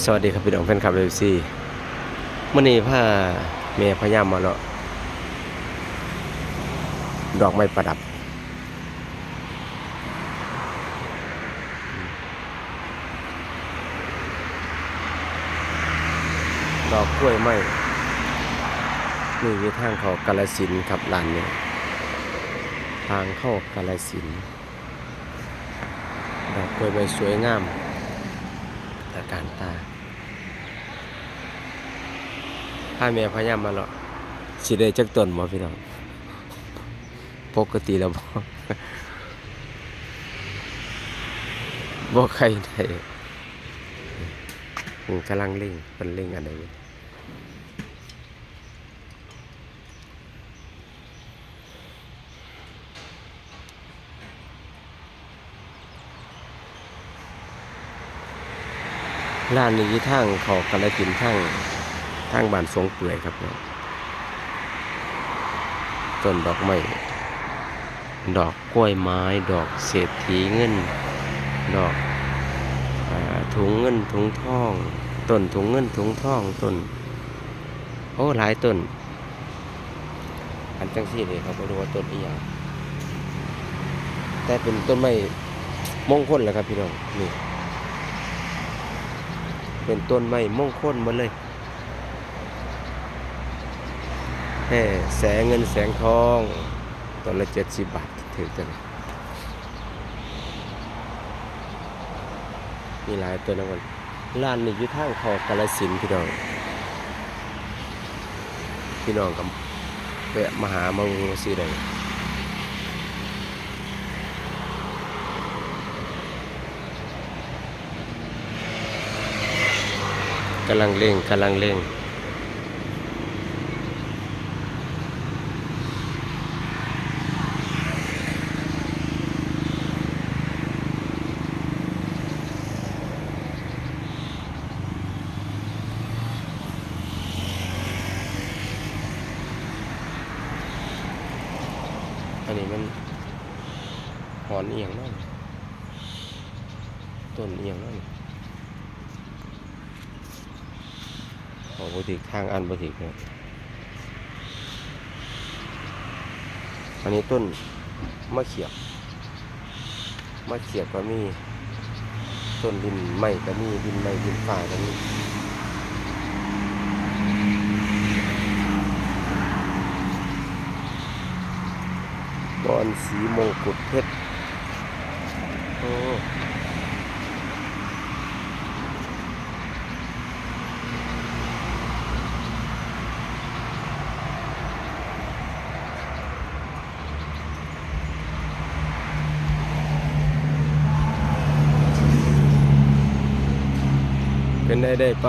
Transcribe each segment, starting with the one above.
สวัสดีครับพี่น้องแฟนคลับเอฟซีมื่อนี้ผ้าเมียพยายามมาเนาะดอกไม้ประดับ ดอกกล้วยไม้นี่มีทางเขากาลสินครับลานเนี่ยทางเข้ากาลสินดอกกล้วยไม้สวยงาม ตาการตาถ้าแม่พยายามมาเนาะสิได้จักตนบ่พี่น้องปกติแล้วบ่บ่ใครได้กำลังเล่งเป็นเล่งอันใดอยู่ ร้านนี้อยู่ทางขากระกินทางทางบ้านสงเปื่อยครับเนาะต้นดอกไม้ดอกกล้วยไม้ ดอกเศรษฐีเงิน ดอกอถุงเงินถุงทองต้นถุงเงินถุงทองต้นโอ้หลายต้นอันจังซี่เลยครับไม่รู้ว่าต้นอีหยังแต่เป็นต้นไม้มงคลแหละครับพี่น้องนี่ เป็นต้นไม้มงคลหมดเลยแห่แสงเงินแสงทองต้นละเจ็ดสิบบาทถือกันมีหลายต้นนะคนร้านนี้อยู่ทางขอกาลสินพี่น้อง พี่น้องกับแวะมาหามาดูสิได้ กำลังเร่งกำลังเร่งอันนี้มันหอนเอียงนั่นต้นเอียงนั่น โอ้บติกทางอันบติกเนี่ยอันนี้ต้นมะเขียบมะเขียบก็มีต้นดินไม้ก็มีดินไม้ดินฝ่าก็มีบอนสีมงกุฎเพชรโอ้ ได้ได้ไป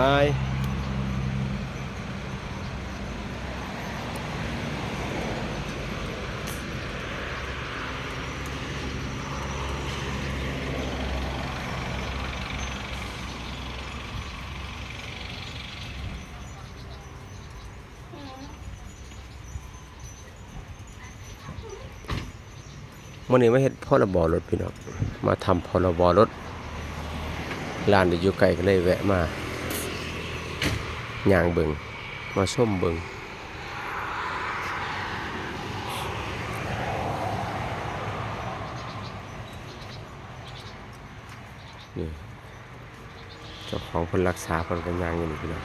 มื่อนี้มาเฮ็ดพรบรถพี่น้องมาทำพรบรถร้านอยู่ไกลก็เลยแวะมา ย่างเบิงมาส้มเบิงนี่เจ้าของคนรักษาคนกันย่างอยู่นี่พี่น้อง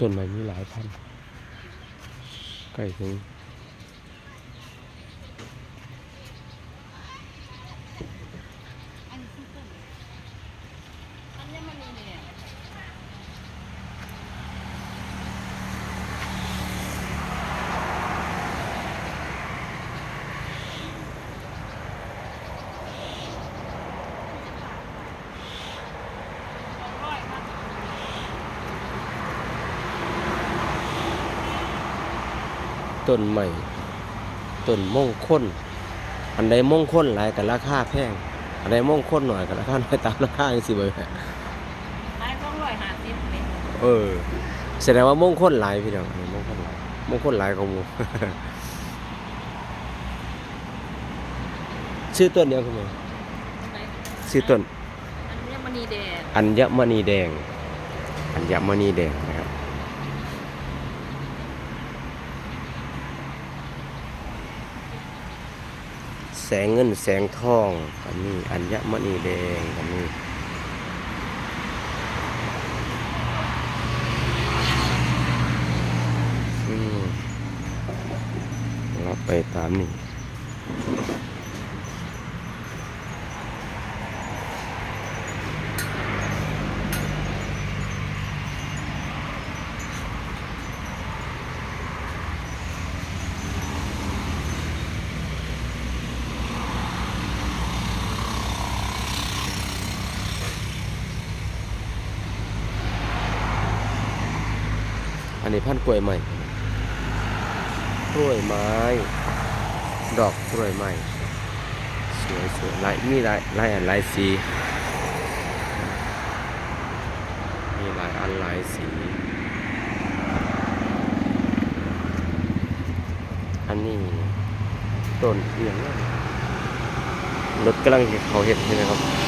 ต้นไม้มีหลายพันใกล้ถึง อันนี้คือต้นอันนี้มันนี่เนี่ย ต้นไม้ต้นมงคลอันใดมงคลหลายกับราคาแพงอันใดมงคลหน่อยกับราคาน้อยตามราคาจังสิเบ่แม่ไอ้ต้องร้อยห้าสิบเมตรเออแสดงว่ามงคลหลายพี่น้องอันนี้มงคลหลายมงคลหลายของหมู่ชื่อต้นเดียวคุณแม่ไหนชื่อต้นอันนี้มณีแดงอัญมณีแดงอัญมณีแดงนะครับ แสงเงินแสงทองก็มีอัญมณีแดงก็มีอืมเราไปตามนี่ นนี้พันธุ์กล้วยใหม่กล้วยไม้ ดอกกล้วยไม้สวยสวยลายมีหลายหลายอันหลายสีมีหลายอันหลายสี อันนี้ต้นเอียงรถกำลังเขาเห็ดใช่ไหมครับ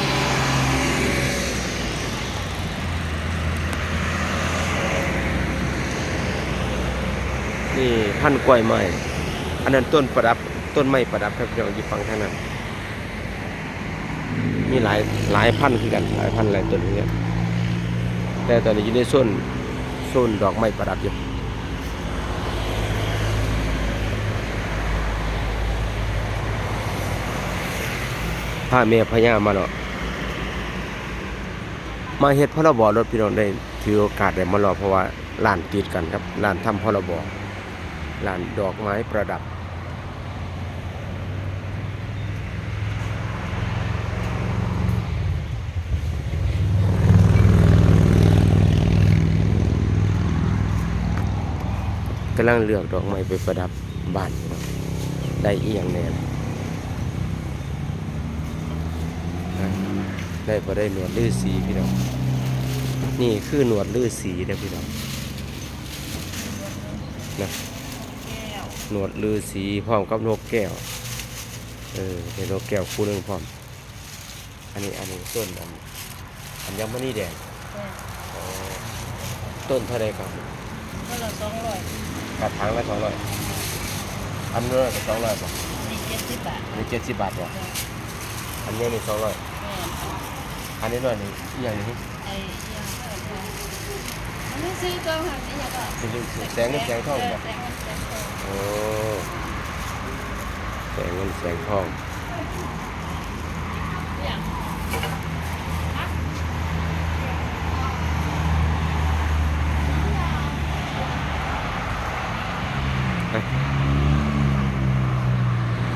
นี่พันกล้วยไม้อันนั้นต้นประดับต้นไม้ประดับครับพี่น้องอยู่ฝั่งทางนั้นมีหลายหลายพันธุ์คือกันหลายพันธุ์หลายต้นคือกันแต่ตอนนี้อยู่ในโซนโซนดอกไม้ประดับอยู่พาเมียพญามาเนาะมาเฮ็ดพรบรถพี่น้องได้ถือโอกาสได้มารอเพราะว่าร้านติดกันครับร้านทำพรบร ลานดอกไม้ประดับ กำลังเลือกดอกไม้ไปประดับบ้านได้อีหยังแน่ล่ะฮะได้พอได้หนวดลือสีพี่น้องนี่คือหนวดลือสีนะพี่น้องนะ หนวดลือสีพร้อมกับนกแก้ว เออเป็นนกแก้วคู่หนึงพร้อม อันนี้อันนี้ต้นอันอันยังไม่นี่แดงแก้วอ๋อต้นเท่าไรครับก็ละสองร้อยกระถางละสองร้อยอันนู้นก็สองร้อยป่ะสี่เจ็ดสิบบาทอันนี้เจ็ดสิบบาทป่ะอันนี้นี่สองร้อยแม่นอันนี้หน่อยนี่อีกอย่างหนี้ไอ้เหี้ยังก็เอาอันนี้ซื้อตัวหันไอ้เหี้ยังก็เป็นแสงเงินแสงทองเออป่ะแสงเงินแสงทองโอ้แสงเงินแสงทอง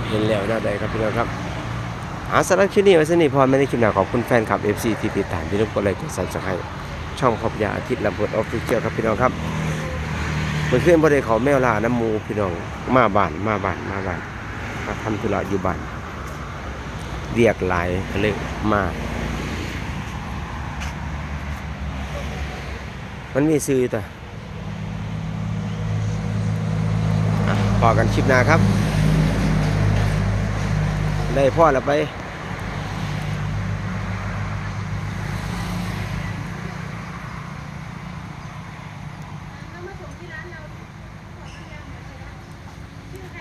เห็นแล้วน่าใดครับพี่น้องครับอาสำหรับคลิปนี้ไว้สนิทพรไม่ได้คลิปหน้าขอบคุณแฟนคลับ FC ที่ติดตามที่ร่วมกดไลค์กดซับสไครต์ช่องขอบยาอาทิตย์ลำพูดออฟฟิเชียลครับพี่น้องครับ เมื่อคืนบ่ได้เขาแมวลาน้ำมูพี่น้อง มาบ้านมาบ้านมาบ้านมาทำธุระอยู่บ้านเรียกหลายเลยมา มันมีซื้อแต่อะพอกันคลิปหน้าครับ ได้พ่อแล้วไป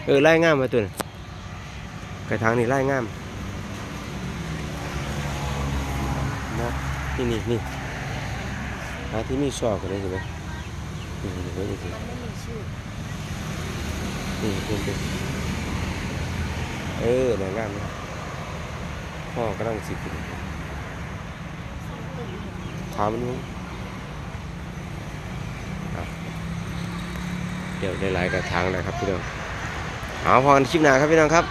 เออไล่งามมาตัวน่ะกระถางนี่ไล่งามนะนี่นี่นี่หาที่มีชอบกันได้ใช่ไหมนี่นี่นี่นี่มันไม่มีชื่อนี่นี่นี่เออน่างามนะพ่อกำลังสิกินถามมันมั้งเดี๋ยวได้หลายกระถางเลยครับพี่น้อง เอาพอกันคลิปหน้าครับพี่น้องครับ